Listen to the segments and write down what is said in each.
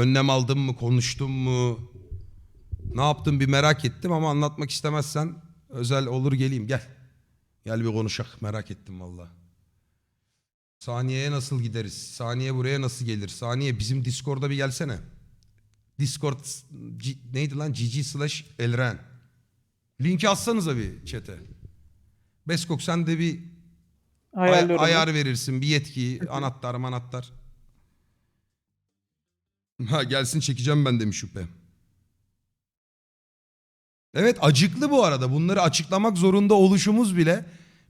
Önlem aldın mı, konuştun mu? Ne yaptın bir merak ettim ama anlatmak istemezsen özel olur geleyim gel. Gel bir konuşak merak ettim valla. Saniye'ye nasıl gideriz? Saniye buraya nasıl gelir? Saniye bizim Discord'a bir gelsene. Discord G- neydi lan? GG slash Elren. Linki atsanıza bir chat'e. Beskok sen de bir ay- ayar verirsin. Bir yetki, anahtar manahtar. Ha gelsin çekeceğim ben demiş şüphe. Evet acıklı bu arada. Bunları açıklamak zorunda oluşumuz bile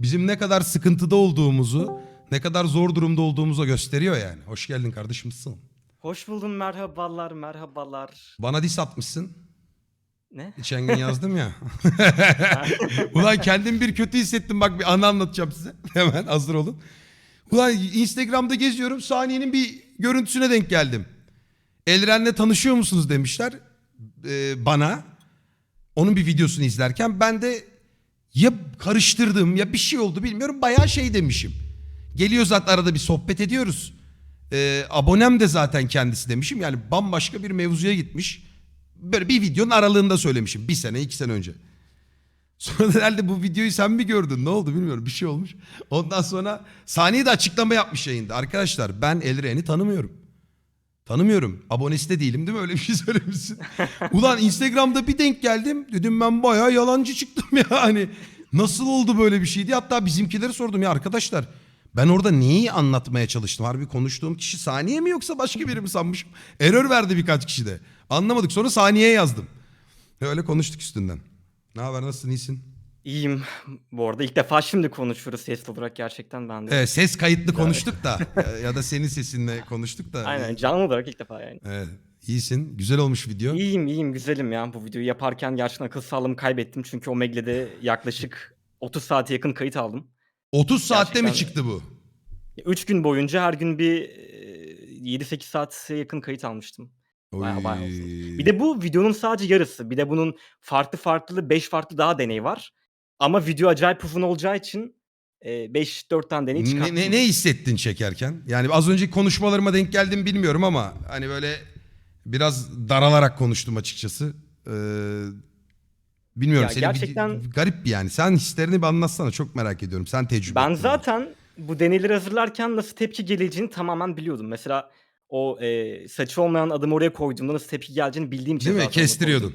bizim ne kadar sıkıntıda olduğumuzu, ne kadar zor durumda olduğumuzu gösteriyor yani. Hoş geldin kardeşimsin. Hoş buldum merhabalar merhabalar. Bana dis atmışsın. Ne? Geçen gün yazdım ya. Ulan kendim bir kötü hissettim bak bir anı anlatacağım size. Hemen hazır olun. Ulan Instagram'da geziyorum saniyenin bir görüntüsüne denk geldim. Elren'le tanışıyor musunuz demişler e, bana. Onun bir videosunu izlerken ben de ya karıştırdım ya bir şey oldu bilmiyorum bayağı şey demişim. Geliyor zaten arada bir sohbet ediyoruz. E, abonem de zaten kendisi demişim. Yani bambaşka bir mevzuya gitmiş. Böyle bir videonun aralığında söylemişim. Bir sene iki sene önce. Sonra da herhalde bu videoyu sen mi gördün? Ne oldu bilmiyorum. Bir şey olmuş. Ondan sonra saniye de açıklama yapmış yayında. Arkadaşlar ben Elren'i tanımıyorum. Tanımıyorum. Abonesi de değilim değil mi? Öyle bir şey söylemişsin. Ulan Instagram'da bir denk geldim. Dedim ben bayağı yalancı çıktım ya. Hani nasıl oldu böyle bir şeydi? Hatta bizimkileri sordum ya arkadaşlar. Ben orada neyi anlatmaya çalıştım? Harbi konuştuğum kişi saniye mi yoksa başka biri mi sanmışım? Error verdi birkaç kişi de. Anlamadık. Sonra saniye yazdım. Öyle konuştuk üstünden. Ne haber nasılsın iyisin? İyiyim. Bu arada ilk defa şimdi konuşuyoruz sesli olarak gerçekten ben de. Evet, ses kayıtlı konuştuk da ya, ya da senin sesinle konuştuk da. Aynen canlı olarak ilk defa yani. Evet, iyisin. Güzel olmuş video. İyiyim iyiyim güzelim ya. Bu videoyu yaparken gerçekten akıl sağlığımı kaybettim. Çünkü Omegle'de yaklaşık 30 saate yakın kayıt aldım. 30 saatte mi Gerçekten- çıktı bu? 3 gün boyunca her gün bir e, 7-8 saate yakın kayıt almıştım. Bayağı bayağı. Bir de bu videonun sadece yarısı. Bir de bunun farklı farklı 5 farklı daha deney var. Ama video acayip uzun olacağı için 5-4 tane deney çıkarttım. ne, ne, ne hissettin çekerken? Yani az önceki konuşmalarıma denk geldim bilmiyorum ama hani böyle biraz daralarak konuştum açıkçası. Ee, bilmiyorum Ya gerçekten- bir- garip bir yani. Sen hislerini bir anlatsana çok merak ediyorum. Sen tecrübe Ben ettin. zaten bu deneyleri hazırlarken nasıl tepki geleceğini tamamen biliyordum. Mesela o e, saçı olmayan adımı oraya koyduğumda nasıl tepki geleceğini bildiğim için Değil mi? zaten onu Kestiriyordun.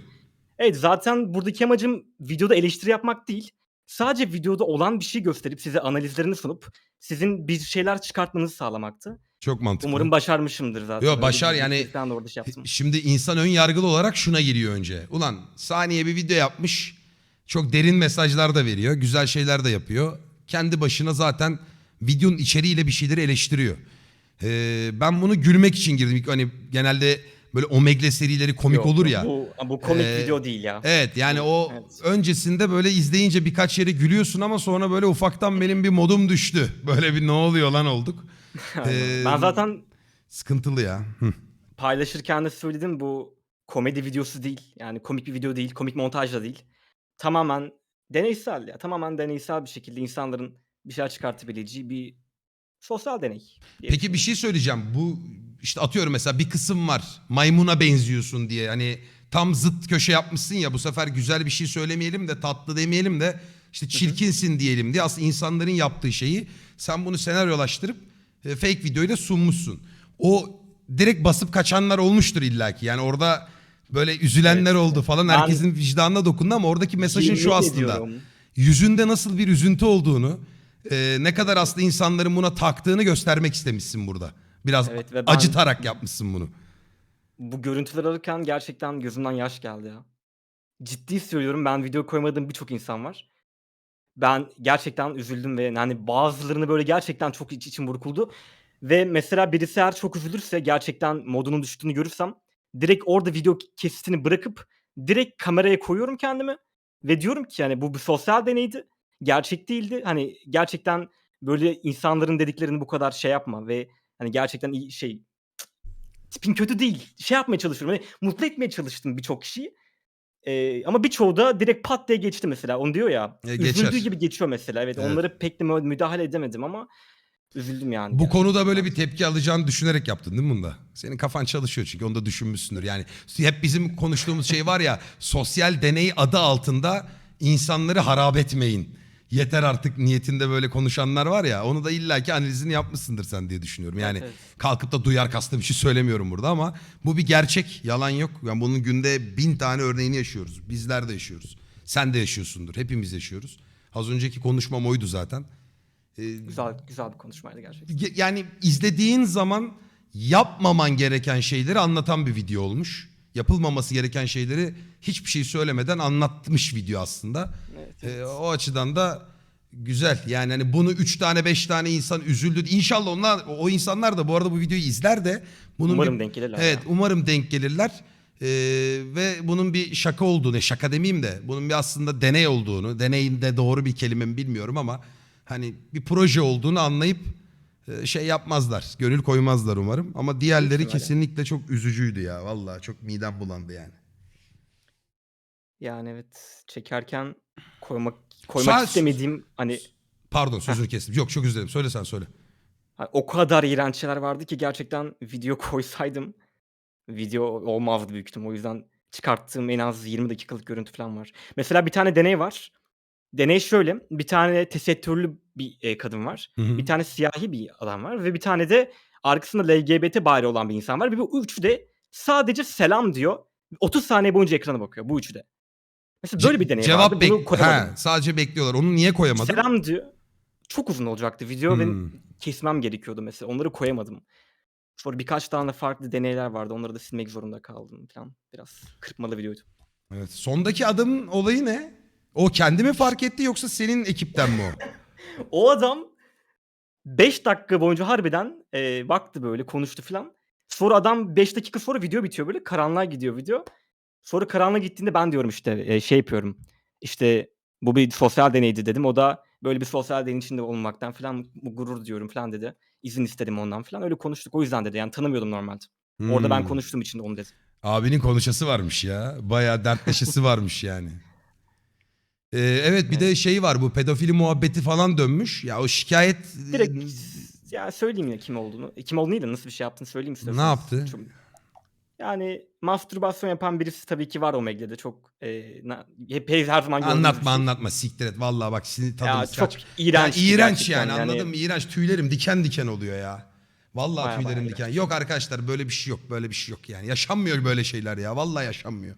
Evet zaten buradaki amacım videoda eleştiri yapmak değil. Sadece videoda olan bir şey gösterip size analizlerini sunup sizin bir şeyler çıkartmanızı sağlamaktı. Çok mantıklı. Umarım başarmışımdır zaten. Yo, Öyle başar yani- de orada şey yaptım. Şimdi insan ön yargılı olarak şuna giriyor önce. Ulan saniye bir video yapmış. Çok derin mesajlar da veriyor. Güzel şeyler de yapıyor. Kendi başına zaten videonun içeriğiyle bir şeyleri eleştiriyor. Ee, ben bunu gülmek için girdim. Hani genelde böyle Omegle serileri komik Yok, olur ya. Bu, bu komik Ee, video değil ya. Evet yani o Evet. öncesinde böyle izleyince birkaç yere gülüyorsun ama sonra böyle ufaktan benim bir modum düştü. Böyle bir ne oluyor lan olduk. Ee, ben zaten Sıkıntılı ya. Hı. paylaşırken de söyledim bu komedi videosu değil. Yani komik bir video değil, komik montaj da değil. Tamamen deneysel ya. Tamamen deneysel bir şekilde insanların bir şeyler çıkartabileceği bir sosyal deney. Peki bir şey söyleyeceğim. Bu işte atıyorum mesela bir kısım var. Maymuna benziyorsun diye. Hani tam zıt köşe yapmışsın ya bu sefer güzel bir şey söylemeyelim de tatlı demeyelim de işte çirkinsin diyelim diye aslında insanların yaptığı şeyi sen bunu senaryolaştırıp e, fake videoyla sunmuşsun. O direkt basıp kaçanlar olmuştur illaki. Yani orada böyle üzülenler Evet. oldu falan. Ben- Herkesin vicdanına dokundu ama oradaki mesajın şu Yemin aslında ediyorum. yüzünde nasıl bir üzüntü olduğunu, e, ne kadar aslında insanların buna taktığını göstermek istemişsin burada. Biraz Evet ve ben- acıtarak yapmışsın bunu. Bu görüntüler alırken gerçekten gözümden yaş geldi ya. Ciddi söylüyorum ben video koymadığım birçok insan var. Ben gerçekten üzüldüm ve yani bazılarını böyle gerçekten çok iç içim burkuldu. Ve mesela birisi eğer çok üzülürse gerçekten modunun düştüğünü görürsem direkt orada video kesitini bırakıp direkt kameraya koyuyorum kendimi ve diyorum ki yani bu bir sosyal deneydi. Gerçek değildi. Hani gerçekten böyle insanların dediklerini bu kadar şey yapma ve hani gerçekten iyi şey tipin kötü değil. Şey yapmaya çalışıyorum. Hani mutlu etmeye çalıştım birçok kişiyi. Ee, ama birçoğu da direkt pat diye geçti mesela. Onu diyor ya. E, geçer. üzüldüğü gibi geçiyor mesela. Evet, Evet. onları pek de mü- müdahale edemedim ama Üzüldüm yani. Bu gerçekten. konuda böyle bir tepki alacağını düşünerek yaptın değil mi bunda? Senin kafan çalışıyor çünkü onu da düşünmüşsündür. Yani hep bizim konuştuğumuz şey var ya sosyal deney adı altında insanları harap etmeyin. Yeter artık niyetinde böyle konuşanlar var ya onu da illaki analizini yapmışsındır sen diye düşünüyorum. Yani Evet, kalkıp da duyar kastı bir şey söylemiyorum burada ama bu bir gerçek yalan yok. Yani bunun günde bin tane örneğini yaşıyoruz. Bizler de yaşıyoruz. Sen de yaşıyorsundur. Hepimiz yaşıyoruz. Az önceki konuşmam oydu zaten. Ee, Güzel, güzel bir konuşmaydı gerçekten. Ge- yani izlediğin zaman yapmaman gereken şeyleri anlatan bir video olmuş. Yapılmaması gereken şeyleri hiçbir şey söylemeden anlatmış video aslında. Evet, Ee, o açıdan da güzel. Yani hani bunu 3 tane 5 tane insan üzüldü. İnşallah onlar o insanlar da bu arada bu videoyu izler de bunun Umarım bir- denk gelirler Evet, ya. umarım denk gelirler. Ee, ve bunun bir şaka olduğunu, şaka demeyeyim de bunun bir aslında deney olduğunu, deneyin de doğru bir kelime mi bilmiyorum ama hani bir proje olduğunu anlayıp şey yapmazlar. Gönül koymazlar umarım. Ama diğerleri kesinlikle çok üzücüydü ya. Vallahi çok midem bulandı yani. Yani evet çekerken koymak koymak Sa- istemediğim hani Pardon sözünü kestim. Yok çok dilerim. Söyle sen söyle. O kadar iğrenç şeyler vardı ki gerçekten video koysaydım video olmazdı büyük ihtimal. O yüzden çıkarttığım en az 20 dakikalık görüntü falan var. Mesela bir tane deney var. Deney şöyle. Bir tane tesettürlü bir e, kadın var. Hı hı. Bir tane siyahi bir adam var. Ve bir tane de arkasında LGBT bayrağı olan bir insan var. Ve bu üçü de sadece selam diyor. 30 saniye boyunca ekrana bakıyor. Bu üçü de. Mesela böyle bir deney Cevap vardı. Bunu koyamadım. sadece bekliyorlar. Onu niye koyamadın? Selam diyor. Çok uzun olacaktı video Hmm. ve kesmem gerekiyordu mesela. Onları koyamadım. Sonra birkaç tane farklı deneyler vardı. Onları da silmek zorunda kaldım falan. Biraz kırpmalı videoydu. Evet. Sondaki adamın olayı ne? O kendi mi fark etti yoksa senin ekipten mi o? O adam 5 dakika boyunca harbiden e, baktı böyle konuştu falan. Sonra adam 5 dakika sonra video bitiyor böyle karanlığa gidiyor video. Sonra karanlığa gittiğinde ben diyorum işte e, şey yapıyorum. İşte bu bir sosyal deneydi dedim. O da böyle bir sosyal deneyin içinde olmaktan falan gurur diyorum falan dedi. İzin istedim ondan falan. Öyle konuştuk. O yüzden dedi. Yani tanımıyordum normalde. Orada ben Hmm. konuştuğum için de onu dedim. Abinin konuşası varmış ya. Bayağı dertleşesi varmış yani. Ee, evet bir de şey var bu pedofili muhabbeti falan dönmüş. Ya o şikayet Direkt ya söyleyeyim ya kim olduğunu. E, Kim olduğunu değil de nasıl bir şey yaptığını söyleyeyim istiyorsanız. yaptı? Çok- Yani mastürbasyon yapan birisi tabii ki var o Megle'de çok e, na- hep hep her zaman bir anlatma şey. anlatma siktir et. Vallahi bak sinir Ya tadımız çok kaç. iğrenç. Ya iğrenç yani, anladın mı? İğrenç tüylerim diken diken oluyor ya. Vallahi Baya tüylerim baya diken. Yok arkadaşlar böyle bir şey yok. Böyle bir şey yok yani. Yaşanmıyor böyle şeyler ya. Vallahi yaşanmıyor.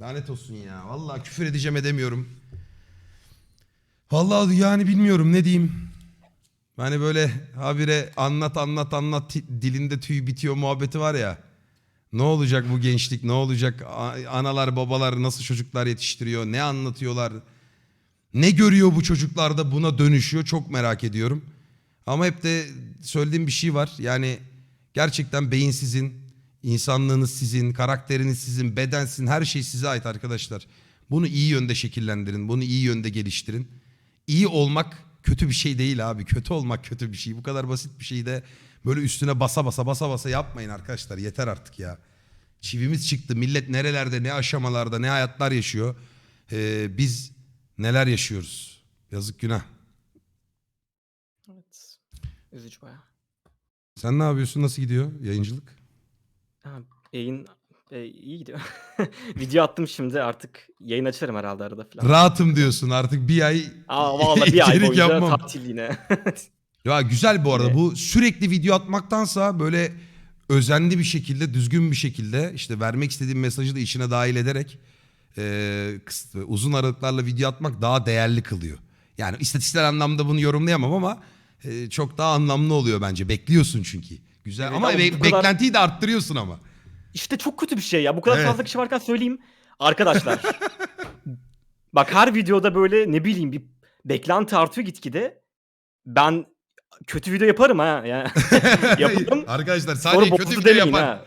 Lanet olsun ya. Vallahi küfür edeceğim edemiyorum. Vallahi yani bilmiyorum ne diyeyim. Hani böyle habire anlat anlat anlat dilinde tüy bitiyor muhabbeti var ya. Ne olacak bu gençlik? Ne olacak? Analar babalar nasıl çocuklar yetiştiriyor? Ne anlatıyorlar? Ne görüyor bu çocuklarda buna dönüşüyor? Çok merak ediyorum. Ama hep de söylediğim bir şey var. Yani gerçekten beyin sizin, insanlığınız sizin, karakteriniz sizin, beden sizin, her şey size ait arkadaşlar. Bunu iyi yönde şekillendirin, bunu iyi yönde geliştirin. İyi olmak kötü bir şey değil abi. Kötü olmak kötü bir şey. Bu kadar basit bir şeyi de böyle üstüne basa basa basa basa yapmayın arkadaşlar. Yeter artık ya. Çivimiz çıktı. Millet nerelerde, ne aşamalarda, ne hayatlar yaşıyor. Ee, biz neler yaşıyoruz. Yazık günah. Evet. Üzücü baya. Sen ne yapıyorsun? Nasıl gidiyor yayıncılık? Ha, yayın e, iyi gidiyor. Video attım şimdi artık yayın açarım herhalde arada falan. Rahatım diyorsun artık bir ay Aa valla bir ay içerik boyunca yapmam. tatil yine. Ya güzel bu arada Evet. bu sürekli video atmaktansa böyle özenli bir şekilde düzgün bir şekilde işte vermek istediğim mesajı da içine dahil ederek e, kıs- uzun aralıklarla video atmak daha değerli kılıyor. Yani istatistiksel anlamda bunu yorumlayamam ama e, çok daha anlamlı oluyor bence. Bekliyorsun çünkü. Güzel Evet ama ama be- bu kadar- beklentiyi de arttırıyorsun ama. İşte çok kötü bir şey ya. Bu kadar Evet. fazla kişi varken söyleyeyim. Arkadaşlar. bak her videoda böyle ne bileyim bir beklenti artıyor gitgide. Ben kötü video yaparım ha. Yani yaparım. Arkadaşlar Sonra sadece bozdu kötü video demeyin yapar. ha.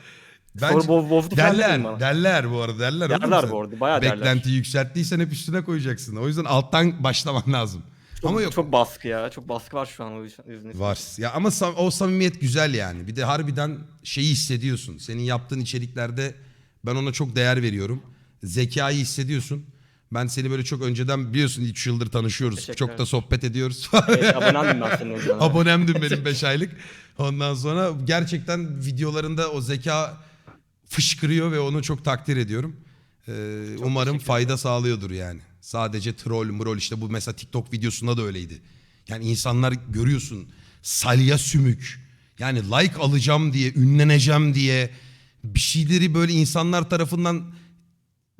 Bence- Sonra bo- bozdu falan demeyin Derler, bana. derler bu arada derler. oğlum Derler sen. bu arada, bayağı derler. Beklentiyi yükselttiysen hep üstüne koyacaksın. O yüzden alttan başlaman lazım. Çok, ama yok. çok baskı ya. Çok baskı var şu an o yüzden. Var. Ya ama sam- o samimiyet güzel yani. Bir de harbiden şeyi hissediyorsun. Senin yaptığın içeriklerde ben ona çok değer veriyorum. Zekayı hissediyorsun. Ben seni böyle çok önceden biliyorsun 3 yıldır tanışıyoruz. Teşekkür Çok da ederim. sohbet ediyoruz. Evet, abonendim ben senin önceden. Abonemdin benim 5 aylık. Ondan sonra gerçekten videolarında o zeka fışkırıyor ve onu çok takdir ediyorum. Ee, umarım teşekkür fayda sağlıyordur yani. Sadece troll, mrol işte bu mesela TikTok videosunda da öyleydi. Yani insanlar görüyorsun salya sümük. Yani like alacağım diye, ünleneceğim diye bir şeyleri böyle insanlar tarafından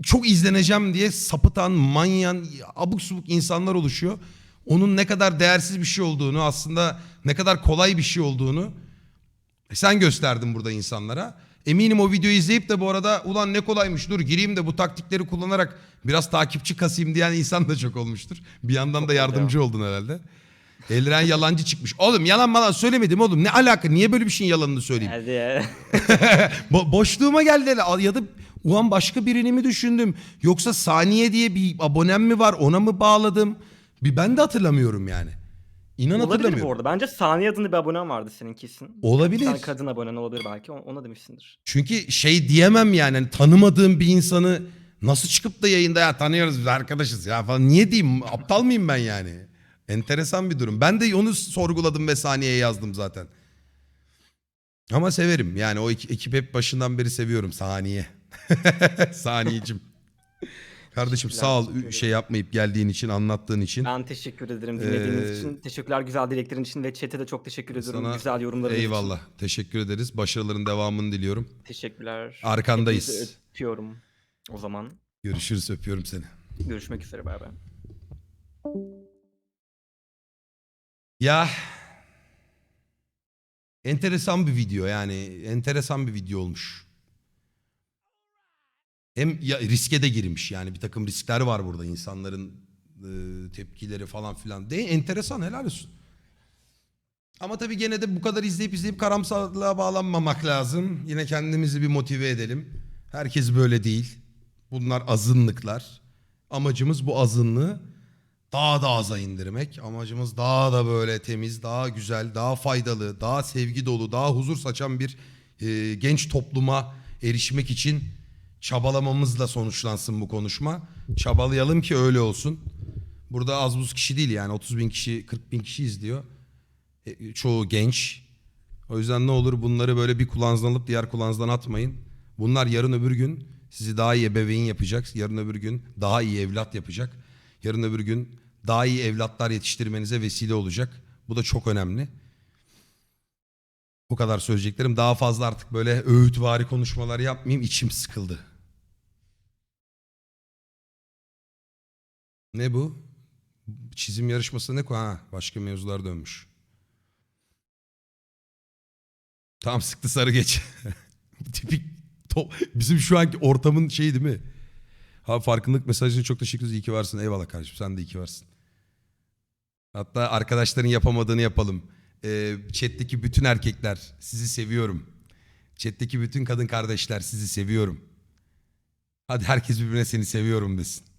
çok izleneceğim diye sapıtan, manyan, abuk subuk insanlar oluşuyor. Onun ne kadar değersiz bir şey olduğunu, aslında ne kadar kolay bir şey olduğunu sen gösterdin burada insanlara. Eminim o videoyu izleyip de bu arada ulan ne kolaymış dur gireyim de bu taktikleri kullanarak biraz takipçi kasayım diyen insan da çok olmuştur. Bir yandan da yardımcı oldun herhalde. Elren yalancı çıkmış. Oğlum yalan malan söylemedim oğlum. Ne alaka? Niye böyle bir şeyin yalanını söyleyeyim? Hadi ya. Bo- boşluğuma geldi hele. ya da ulan başka birini mi düşündüm yoksa saniye diye bir abonem mi var ona mı bağladım bir ben de hatırlamıyorum yani. İnan olabilir hatırlamıyorum. bu arada. Bence Saniye adında bir abonen vardı senin kesin. Olabilir. Tane kadın abonen olabilir belki. Ona demişsindir. Çünkü şey diyemem yani hani tanımadığım bir insanı nasıl çıkıp da yayında ya tanıyoruz biz arkadaşız ya falan niye diyeyim aptal mıyım ben yani? Enteresan bir durum. Ben de onu sorguladım ve saniyeye yazdım zaten. Ama severim yani o ek- ekip hep başından beri seviyorum saniye. Saniyecim. Kardeşim sağ ol şey yapmayıp geldiğin için anlattığın için. Ben teşekkür ederim dinlediğiniz Ee, için. Teşekkürler güzel dileklerin için ve chat'e de çok teşekkür ediyorum. Sana güzel yorumlarınız için. Eyvallah. Teşekkür ederiz. Başarıların devamını diliyorum. Teşekkürler. Arkandayız. Hepinizi öpüyorum. O zaman Görüşürüz öpüyorum seni. görüşmek üzere. Bay bay. Ya enteresan bir video yani enteresan bir video olmuş. Hem ya riske de girmiş yani bir takım riskler var burada insanların e, tepkileri falan filan. De enteresan helal olsun. Ama tabii gene de bu kadar izleyip izleyip karamsarlığa bağlanmamak lazım. Yine kendimizi bir motive edelim. Herkes böyle değil. Bunlar azınlıklar. Amacımız bu azınlığı daha da aza indirmek. Amacımız daha da böyle temiz, daha güzel, daha faydalı, daha sevgi dolu, daha huzur saçan bir e, genç topluma erişmek için çabalamamızla sonuçlansın bu konuşma. Çabalayalım ki öyle olsun. Burada az buz kişi değil yani 30 bin kişi, 40 bin kişi izliyor. E, çoğu genç. O yüzden ne olur bunları böyle bir kulağınızdan alıp diğer kulağınızdan atmayın. Bunlar yarın öbür gün sizi daha iyi ebeveyn yapacak. Yarın öbür gün daha iyi evlat yapacak. Yarın öbür gün daha iyi evlatlar yetiştirmenize vesile olacak. Bu da çok önemli. Bu kadar söyleyeceklerim. Daha fazla artık böyle öğütvari konuşmalar yapmayayım. İçim sıkıldı. Ne bu? Çizim yarışması ne? Ha, başka mevzular dönmüş. Tamam sıktı sarı geç. Tipik top. Bizim şu anki ortamın şeyi değil mi? Ha farkındalık mesajını çok teşekkür ederiz. İyi ki varsın. Eyvallah kardeşim. Sen de iyi ki varsın. Hatta arkadaşların yapamadığını yapalım. Ee, chat'teki bütün erkekler sizi seviyorum. Chat'teki bütün kadın kardeşler sizi seviyorum. Hadi herkes birbirine seni seviyorum desin.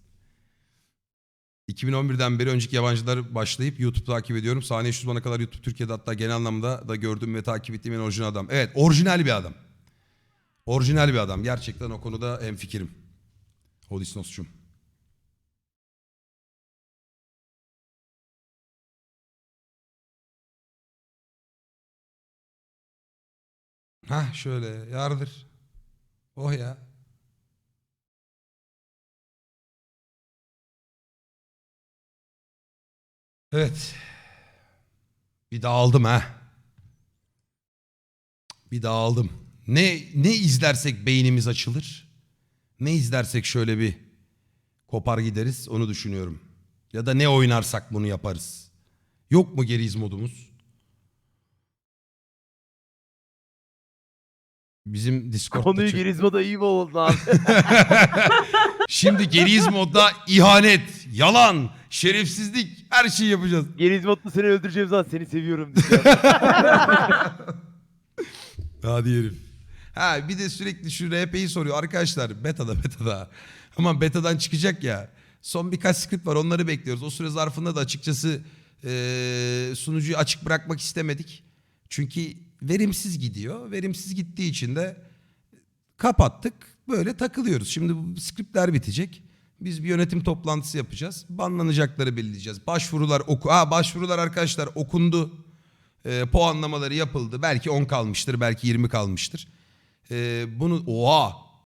2011'den beri önceki yabancılar başlayıp YouTube takip ediyorum. Saniye şu zamana kadar YouTube Türkiye'de hatta genel anlamda da gördüğüm ve takip ettiğim en orijinal adam. Evet orijinal bir adam. Orijinal bir adam. Gerçekten o konuda hemfikirim. Hodisnos'cum. Hah şöyle yardır. Oh ya. Evet. Bir dağıldım ha. Bir dağıldım. Ne ne izlersek beynimiz açılır. Ne izlersek şöyle bir kopar gideriz onu düşünüyorum. Ya da ne oynarsak bunu yaparız. Yok mu geriz modumuz? Bizim Discord'da Konuyu çok- Gerizmo'da iyi mi oldun abi? Şimdi geriz modda ihanet, yalan, şerefsizlik her şeyi yapacağız. Gerizmod'da seni öldüreceğim zaten seni seviyorum. Hadi herif. Ha bir de sürekli şu RP'yi soruyor. Arkadaşlar beta'da beta'da. Ama beta'dan çıkacak ya. Son birkaç script var onları bekliyoruz. O süre zarfında da açıkçası eee, sunucuyu açık bırakmak istemedik. Çünkü verimsiz gidiyor. Verimsiz gittiği için de kapattık. Böyle takılıyoruz. Şimdi bu scriptler bitecek. Biz bir yönetim toplantısı yapacağız. Banlanacakları belirleyeceğiz. Başvurular oku. Ha başvurular arkadaşlar okundu. Ee, puanlamaları yapıldı. Belki 10 kalmıştır, belki 20 kalmıştır. Ee, bunu oha